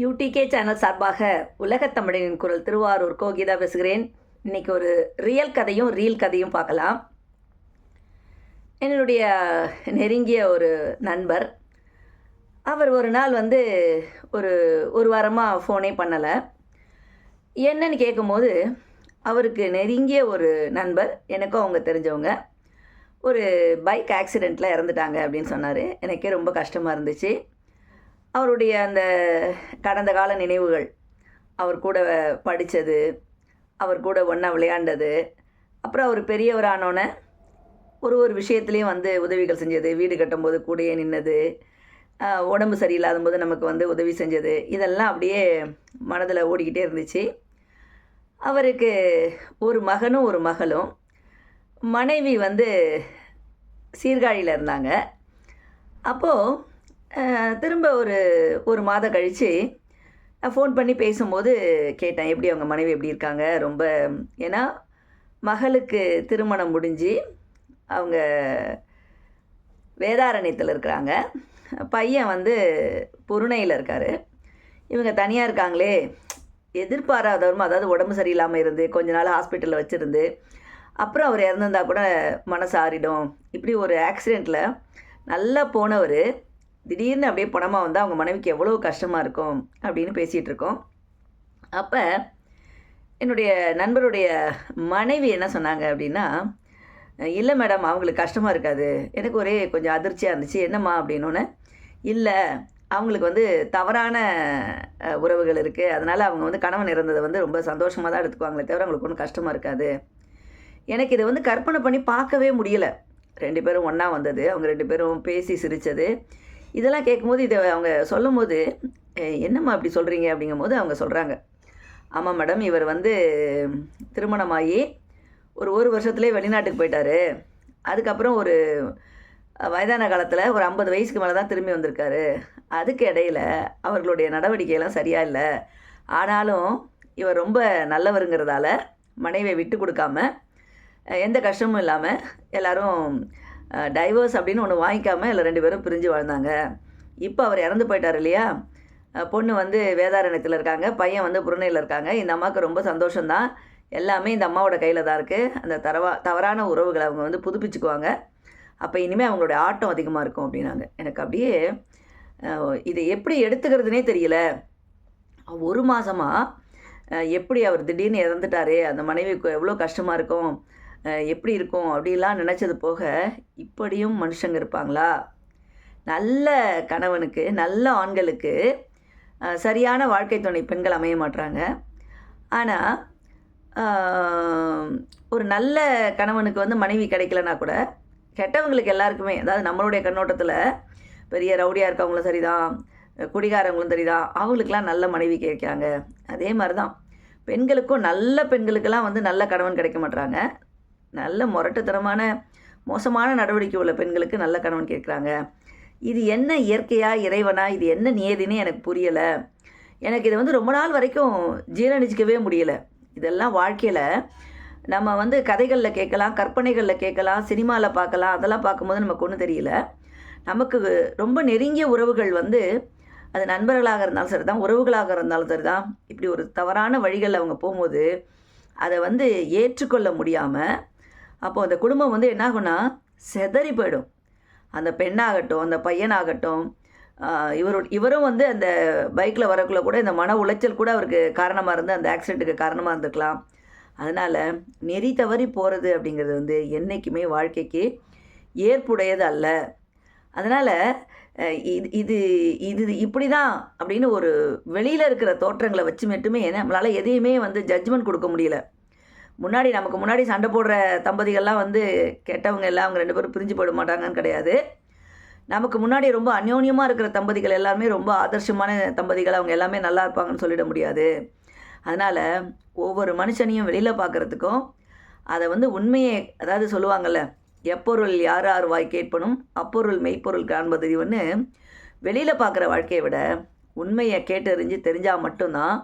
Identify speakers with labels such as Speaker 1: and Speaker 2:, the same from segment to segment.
Speaker 1: UDK channel சார்பாக உலகத் தமிழனின் குரல் திருவாரூர் கோகிதா பேசுகிறேன். இன்னைக்கு ஒரு ரியல் கதையும் ரீல் கதையும் பார்க்கலாம். என்னுடைய நெருங்கிய ஒரு நண்பர் அவர் ஒரு நாள் வந்து ஒரு ஒரு வாரமாக ஃபோனே பண்ணலை. என்னன்னு கேட்கும்போது அவருக்கு நெருங்கிய ஒரு நண்பர் எனக்கும் அவங்க தெரிஞ்சவங்க ஒரு பைக் ஆக்சிடெண்ட்டில் இறந்துட்டாங்க அப்படின்னு சொன்னார். எனக்கே ரொம்ப கஷ்டமாக இருந்துச்சு. அவருடைய அந்த கடந்த கால நினைவுகள் அவர் கூட படித்தது அவர் கூட ஒன்றா விளையாண்டது அப்புறம் அவர் பெரியவரானோன்னே ஒரு ஒரு விஷயத்துலேயும் வந்து உதவிகள் செஞ்சது. வீடு கட்டும்போது கூடயே நின்னது உடம்பு சரியில்லாத போது நமக்கு வந்து உதவி செஞ்சது. இதெல்லாம் அப்படியே மனதில் ஓடிக்கிட்டே இருந்துச்சு. அவருக்கு ஒரு மகனும் ஒரு மகளும். மனைவி வந்து சீர்காழியில் இருந்தாங்க. அப்போது திரும்ப ஒரு ஒரு மாதம் கழித்து ஃபோன் பண்ணி பேசும்போது கேட்டேன் எப்படி அவங்க மனைவி எப்படி இருக்காங்க? ரொம்ப ஏன்னா மகளுக்கு திருமணம் முடிஞ்சு அவங்க வேதாரண்யத்தில் இருக்கிறாங்க. பையன் வந்து புருணையில் இருக்கார். இவங்க தனியாக இருக்காங்களே எதிர்பாராதவரும் அதாவது உடம்பு சரியில்லாமல் இருந்து கொஞ்ச நாள் ஹாஸ்பிட்டலில் வச்சுருந்து அப்புறம் அவர் இறந்துருந்தா கூட மனசு ஆறிடும். இப்படி ஒரு ஆக்சிடெண்ட்டில் நல்லா போனவர் திடீர்னு அப்படியே பணமாக வந்தால் அவங்க மனைவிக்கு எவ்வளோ கஷ்டமாக இருக்கும் அப்படின்னு பேசிகிட்டு இருக்கோம் அப்போ என்னுடைய நண்பருடைய மனைவி என்ன சொன்னாங்க அப்படின்னா இல்லை மேடம் அவங்களுக்கு கஷ்டமாக இருக்காது. எனக்கு ஒரே கொஞ்சம் அதிர்ச்சியாக இருந்துச்சு. என்னம்மா? அப்படின்னோன்னே இல்லை அவங்களுக்கு வந்து தவறான உறவுகள் இருக்குது அதனால் அவங்க வந்து கணவன் இறந்ததை வந்து ரொம்ப சந்தோஷமாக தான் எடுத்துக்குவாங்களே தவிர அவங்களுக்கு ஒன்றும் கஷ்டமாக இருக்காது. எனக்கு இதை வந்து கற்பனை பண்ணி பார்க்கவே முடியல. ரெண்டு பேரும் ஒன்றா வந்தது. அவங்க ரெண்டு பேரும் பேசி சிரித்தது இதெல்லாம் கேட்கும்போது இதை அவங்க சொல்லும் போது என்னம்மா அப்படி சொல்கிறீங்க அப்படிங்கும்போது அவங்க சொல்கிறாங்க ஆமாம் மேடம் இவர் வந்து திருமணமாகி ஒரு ஒரு வருஷத்துலேயே வெளிநாட்டுக்கு போயிட்டாரு. அதுக்கப்புறம் ஒரு வயதான காலத்தில் ஒரு ஐம்பது வயசுக்கு மேலே தான் திரும்பி வந்திருக்காரு. அதுக்கு இடையில அவர்களுடைய நடவடிக்கையெல்லாம் சரியாக இல்லை. ஆனாலும் இவர் ரொம்ப நல்லவருங்கிறதால மனைவியை விட்டு கொடுக்காம எந்த கஷ்டமும் இல்லாமல் எல்லோரும் டைவர்ஸ் அப்படின்னு ஒன்று வாங்கிக்காமல் இல்லை ரெண்டு பேரும் பிரிஞ்சு வாழ்ந்தாங்க. இப்போ அவர் இறந்து போயிட்டார் இல்லையா? பொண்ணு வந்து வேதாரண்யத்தில் இருக்காங்க. பையன் வந்து புறநையில் இருக்காங்க. இந்த அம்மாவுக்கு ரொம்ப சந்தோஷம்தான். எல்லாமே இந்த அம்மாவோட கையில் தான் இருக்குது அந்த தரவா தவறான உறவுகளை அவங்க வந்து புதுப்பிச்சுக்குவாங்க. அப்போ இனிமேல் அவங்களோட ஆட்டம் அதிகமாக இருக்கும் அப்படின்னாங்க. எனக்கு அப்படியே இதை எப்படி எடுத்துக்கிறதுனே தெரியல. ஒரு மாதமாக எப்படி அவர் திடீர்னு இறந்துட்டாரு அந்த மனைவிக்கு எவ்வளோ கஷ்டமாக இருக்கும் எப்படி இருக்கும் அப்படிலாம் நினச்சது போக இப்படியும் மனுஷங்க இருப்பாங்களா? நல்ல கணவனுக்கு நல்ல ஆண்களுக்கு சரியான வாழ்க்கை துணை பெண்கள் அமைய மாட்றாங்க. ஆனால் ஒரு நல்ல கணவனுக்கு வந்து மனைவி கிடைக்கலனா கூட கெட்டவங்களுக்கு எல்லாருக்குமே அதாவது நம்மளுடைய கண்ணோட்டத்தில் பெரிய ரவுடியாக இருக்கவங்களும் சரிதான் குடிகாரவங்களும் சரிதான் அவங்களுக்கெல்லாம் நல்ல மனைவி கிடைக்கிறாங்க. அதே மாதிரி தான் பெண்களுக்கும் நல்ல பெண்களுக்கெல்லாம் வந்து நல்ல கணவன் கிடைக்க மாட்டுறாங்க நல்ல முரட்டுத்தனமான மோசமான நடவடிக்கை உள்ள பெண்களுக்கு நல்ல கணவன் கேட்குறாங்க. இது என்ன இயற்கையா இறைவனா இது என்ன நியதினே எனக்கு புரியலை. எனக்கு இதை வந்து ரொம்ப நாள் வரைக்கும் ஜீரணிச்சிக்கவே முடியல. இதெல்லாம் வாழ்க்கையில் நம்ம வந்து கதைகளில் கேட்கலாம் கற்பனைகளில் கேட்கலாம் சினிமாவில் பார்க்கலாம் அதெல்லாம் பார்க்கும்போது நமக்கு ஒன்றும் தெரியல. நமக்கு ரொம்ப நெருங்கிய உறவுகள் வந்து அது நண்பர்களாக இருந்தாலும் சரி தான் உறவுகளாக இருந்தாலும் சரி தான் இப்படி ஒரு தவறான வழிகளில் அவங்க போகும்போது அதை வந்து ஏற்றுக்கொள்ள முடியாமல் அப்போது அந்த குடும்பம் வந்து என்ன ஆகும்னா செதறி போயிடும். அந்த பெண்ணாகட்டும் அந்த பையனாகட்டும் இவரு இவரும் வந்து அந்த பைக்கில் வரக்குள்ள கூட இந்த மன உளைச்சல் கூட அவருக்கு காரணமாக இருந்து அந்த ஆக்சிடெண்ட்டுக்கு காரணமாக இருந்துக்கலாம் அதனால் நெறி தவறி போகிறது அப்படிங்கிறது வந்து என்றைக்குமே வாழ்க்கைக்கு ஏற்புடையது அல்ல. அதனால் இது இது இது இப்படி தான் அப்படின்னு ஒரு வெளியில் இருக்கிற தோற்றங்களை வச்சு மட்டுமே நம்மளால் எதையுமே வந்து ஜட்ஜ்மெண்ட் கொடுக்க முடியல. முன்னாடி நமக்கு முன்னாடி சண்டை போடுற தம்பதிகள்லாம் வந்து கெட்டவங்க எல்லாம் அவங்க ரெண்டு பேரும் பிரிஞ்சு போயிட மாட்டாங்கன்னு கிடையாது. நமக்கு முன்னாடி ரொம்ப அந்யோன்யமாக இருக்கிற தம்பதிகள் எல்லாருமே ரொம்ப ஆதர்ஷமான தம்பதிகள். அவங்க எல்லாமே நல்லா இருப்பாங்கன்னு சொல்லிட முடியாது. அதனால் ஒவ்வொரு மனுஷனையும் வெளியில் பார்க்குறதுக்கும் அதை வந்து உண்மையை அதாவது சொல்லுவாங்கள்ல எப்பொருள் யார் யார் வாய் கேட்பனும் அப்பொருள் மெய்ப்பொருள் காண்பது ஒன்று வெளியில் பார்க்குற வாழ்க்கையை விட உண்மையை கேட்டறிஞ்சு தெரிஞ்சால் மட்டும்தான்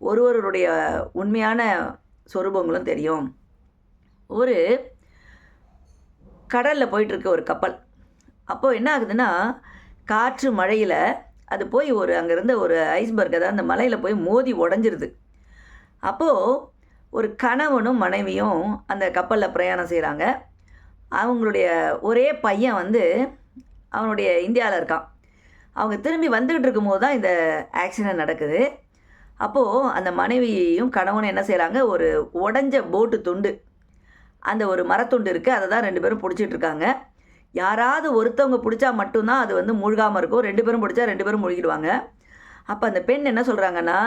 Speaker 1: ஒருவருடைய உண்மையான சொரூபங்களும் தெரியும். ஒரு கடலில் போயிட்டுருக்க ஒரு கப்பல். அப்போது என்ன ஆகுதுன்னா காற்று மழையில் அது போய் ஒரு அங்கே இருந்த ஒரு ஐஸ்பர்க் அதாவது அந்த மலையில் போய் மோதி உடஞ்சிருது. அப்போது ஒரு கணவனும் மனைவியும் அந்த கப்பலில் பிரயாணம் செய்கிறாங்க அவங்களுடைய ஒரே பையன் வந்து அவனுடைய இந்தியாவில் இருக்கான். அவங்க திரும்பி வந்துக்கிட்டு இருக்கும்போது தான் இந்த ஆக்சிடென்ட் நடக்குது. அப்போது அந்த மனைவியையும் கணவனும் என்ன செய்கிறாங்க ஒரு உடஞ்ச போட்டு துண்டு. அந்த ஒரு மரத்துண்டு இருக்குது அதை தான் ரெண்டு பேரும் பிடிச்சிட்டு இருக்காங்க. யாராவது ஒருத்தவங்க பிடிச்சா மட்டும்தான் அது வந்து மூழ்காமல் இருக்கும். ரெண்டு பேரும் பிடிச்சா ரெண்டு பேரும் மூழ்கிடுவாங்க. அப்போ அந்த பெண் என்ன சொல்கிறாங்கன்னா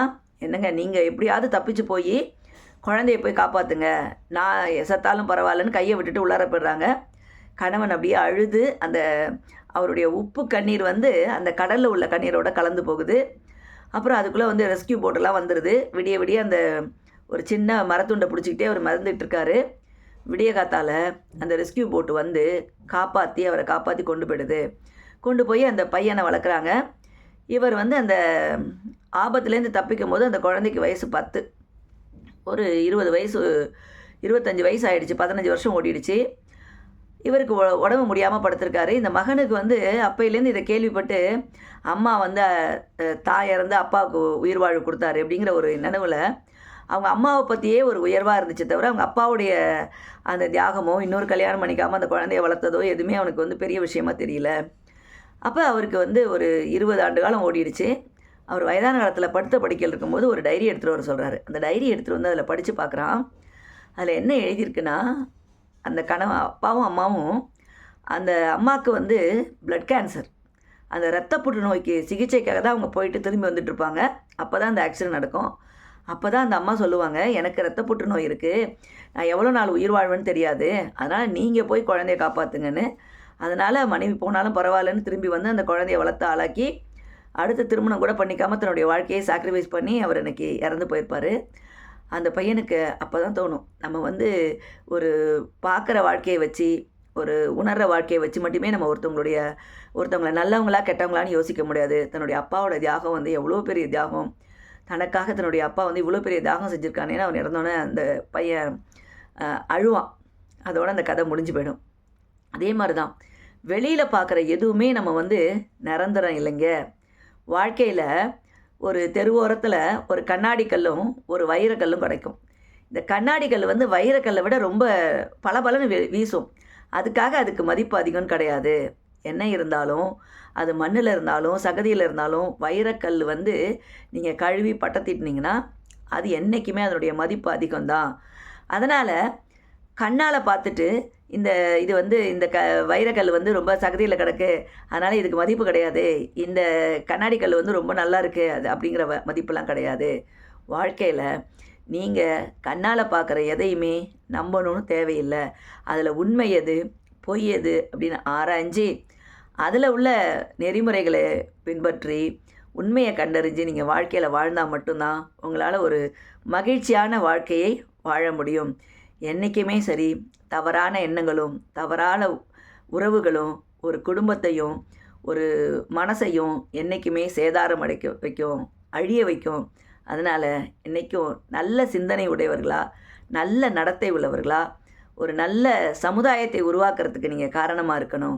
Speaker 1: என்னங்க நீங்கள் எப்படியாவது தப்பிச்சு போய் குழந்தைய போய் காப்பாற்றுங்க நான் எசத்தாலும் பரவாயில்லன்னு கையை விட்டுட்டு உள்ளார போயிடுறாங்க. கணவன் அப்படியே அழுது. அந்த அவருடைய உப்பு கண்ணீர் வந்து அந்த கடலில் உள்ள கண்ணீரோட கலந்து போகுது. அப்புறம் அதுக்குள்ளே வந்து ரெஸ்கியூ போட்டெல்லாம் வந்துடுது விடிய விடிய அந்த ஒரு சின்ன மரத்துண்டை பிடிச்சிக்கிட்டே அவர் மறந்துட்டு இருக்காரு. விடிய காத்தால் அந்த ரெஸ்கியூ போட்டு வந்து காப்பாற்றி அவரை காப்பாற்றி கொண்டு போயிடுது. கொண்டு போய் அந்த பையனை வளர்க்குறாங்க. இவர் வந்து அந்த ஆபத்துலேருந்து தப்பிக்கும் போது அந்த குழந்தைக்கு வயசு பத்து. ஒரு இருபது வயசு இருபத்தஞ்சி வயசு ஆகிடுச்சு பதினஞ்சு வருஷம் ஓடிடுச்சு. இவருக்கு உடம்பு முடியாமல் படுத்திருக்காரு. இந்த மகனுக்கு வந்து அப்பையிலேருந்து இதை கேள்விப்பட்டு அம்மா வந்து தாய் இறந்து அப்பாவுக்கு உயிர் வாழ்வு கொடுத்தாரு அப்படிங்கிற ஒரு நினைவில் அவங்க அம்மாவை பற்றியே ஒரு உயர்வாக இருந்துச்சு தவிர அவங்க அப்பாவுடைய அந்த தியாகமோ இன்னொரு கல்யாணம் பண்ணிக்காமல் அந்த குழந்தைய வளர்த்ததோ எதுவுமே அவனுக்கு வந்து பெரிய விஷயமா தெரியல. அப்போ அவருக்கு வந்து ஒரு இருபது ஆண்டு காலம் ஓடிடுச்சு. அவர் வயதான காலத்தில் படுத்த படிக்கல் இருக்கும்போது ஒரு டைரி எடுத்துகிட்டு வர சொல்கிறாரு அந்த டைரி எடுத்துகிட்டு வந்து அதில் படித்து பார்க்குறான். அதில் என்ன எழுதியிருக்குன்னா அந்த கணவன் அப்பாவும் அம்மாவும் அந்த அம்மாவுக்கு வந்து பிளட் கேன்சர் அந்த ரத்த புற்றுநோய்க்கு சிகிச்சைக்காக தான் அவங்க போயிட்டு திரும்பி வந்துட்டு இருப்பாங்க. அப்போ தான் அந்த ஆக்சிடென்ட் நடக்கும். அப்போ தான் அந்த அம்மா சொல்லுவாங்க எனக்கு ரத்த புற்றுநோய் இருக்குது நான் எவ்வளோ நாள் உயிர் வாழ்வேன்னு தெரியாது. அதனால் நீங்கள் போய் குழந்தைய காப்பாற்றுங்கன்னு அதனால் மனைவி போனாலும் பரவாயில்லன்னு திரும்பி வந்து அந்த குழந்தைய வளர்த்து ஆளாக்கி அடுத்த திருமணம் கூட பண்ணிக்காம தன்னுடைய வாழ்க்கையை சாக்ரிஃபைஸ் பண்ணி அவர் இன்னைக்கு இறந்து போயிருப்பார். அந்த பையனுக்கு அப்போ தான் தோணும். நம்ம வந்து ஒரு பார்க்குற வாழ்க்கையை வச்சு ஒரு உணர்கிற வாழ்க்கையை வச்சு மட்டுமே நம்ம ஒருத்தவங்களுடைய ஒருத்தவங்களை நல்லவங்களா கெட்டவங்களான்னு யோசிக்க முடியாது. தன்னுடைய அப்பாவோட தியாகம் வந்து எவ்வளோ பெரிய தியாகம். தனக்காக தன்னுடைய அப்பா வந்து இவ்வளோ பெரிய தியாகம் செஞ்சுருக்கானேன்னு அவன் இறந்தோன்னே அந்த பையன் அழுவான். அதோட அந்த கதை முடிஞ்சு போயிடும். அதே மாதிரி தான் வெளியில் பார்க்குற எதுவுமே நம்ம வந்து நிரந்தரம் இல்லைங்க. வாழ்க்கையில் ஒரு தெருவோரத்தில் ஒரு கண்ணாடி கல்லும் ஒரு வைரக்கல்லும் கிடைக்கும். இந்த கண்ணாடி கல் வந்து வைரக்கல்லை விட ரொம்ப பளபளன்னு வீ- வீசும். அதுக்காக அதுக்கு மதிப்பு அதிகம்னு கிடையாது. என்ன இருந்தாலும் அது மண்ணில் இருந்தாலும் சகதியில் இருந்தாலும் வைரக்கல் வந்து நீங்கள் கழுவி பட்டத்திட்டினீங்கன்னா அது என்றைக்குமே அதனுடைய மதிப்பு அதிகம்தான். அதனால் கண்ணால் பார்த்துட்டு இந்த இது வந்து இந்த க வைரக்கல் வந்து ரொம்ப சகதியில் கிடக்கு. அதனால் இதுக்கு மதிப்பு கிடையாது. இந்த கண்ணாடி கல் வந்து ரொம்ப நல்லா இருக்குது அது அப்படிங்கிற வ- கிடையாது. வாழ்க்கையில் நீங்கள் கண்ணால் பார்க்குற எதையுமே நம்பணும்னு தேவையில்லை. அதில் உண்மை எது பொய் எது அப்படின்னு ஆராய்ஞ்சு அதில் உள்ள நெறிமுறைகளை பின்பற்றி உண்மையை கண்டறிஞ்சு நீங்கள் வாழ்க்கையில் வாழ்ந்தால் மட்டும்தான் உங்களால் ஒரு மகிழ்ச்சியான வாழ்க்கையை வாழ முடியும். என்றைக்குமே சரி தவறான எண்ணங்களும் தவறான உறவுகளும் ஒரு குடும்பத்தையும் ஒரு மனசையும் என்றைக்குமே சேதாரம் அடைக்க வைக்கும் அழிய வைக்கும். அதனால் என்றைக்கும் நல்ல சிந்தனை உடையவர்களா நல்ல நடத்தை உள்ளவர்களா ஒரு நல்ல சமுதாயத்தை உருவாக்குறதுக்கு நீங்கள் காரணமாக இருக்கணும்.